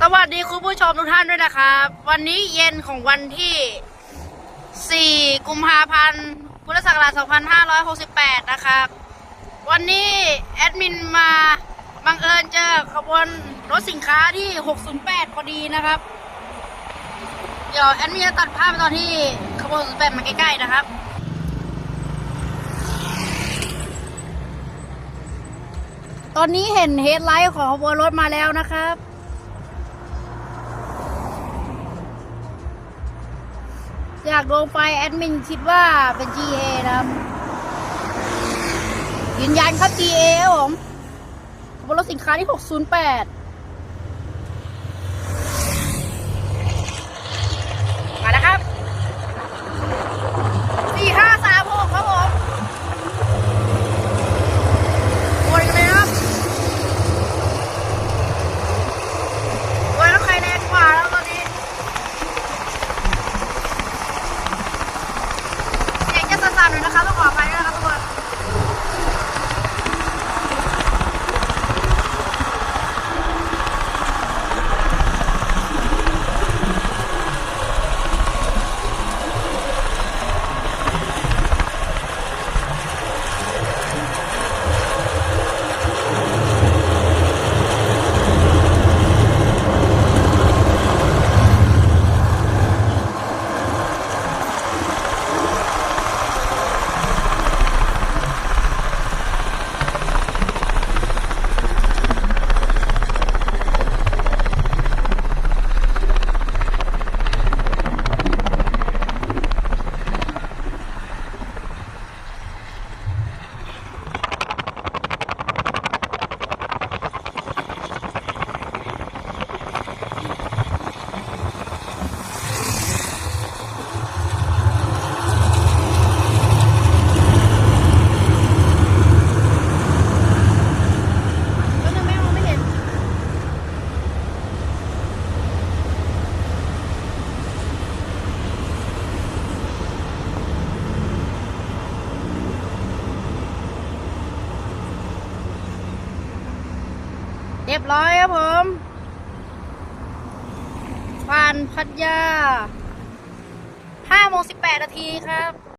สวัสดีคุณผู้ชมทุกท่านด้วยนะครับ วันนี้เย็นของวันที่ 4 กุมภาพันธ์ พุทธศักราช 2568 นะครับ วันนี้แอดมินมาบังเอิญเจอขบวนรถสินค้าที่ 608 พอดีนะครับ เดี๋ยวแอดมินจะตัดภาพไปตอนที่ขบวน 608 มาใกล้ ๆ นะครับตอนนี้เห็นเฮดไลท์ของขบวนรถมาแล้วนะครับ อยากดวงไฟแอดมินคิดว่าเป็น GA นะครับ ยืนยันครับ GA ครับผมขบวนรถสินค้าที่ 608 มาแล้วครับ 4536 ครับผมวนกันเลยนะครับวนแล้วใครแรงกว่าแล้วตอนนี้ เสียงจะสั่นๆหน่อยนะคะต้องขอไปยด้วยนะครับทุกคนก็ยังไม่มองไม่เห็น เรียบร้อยครับผมผ่านพัทยา5โมง18นาทีครับ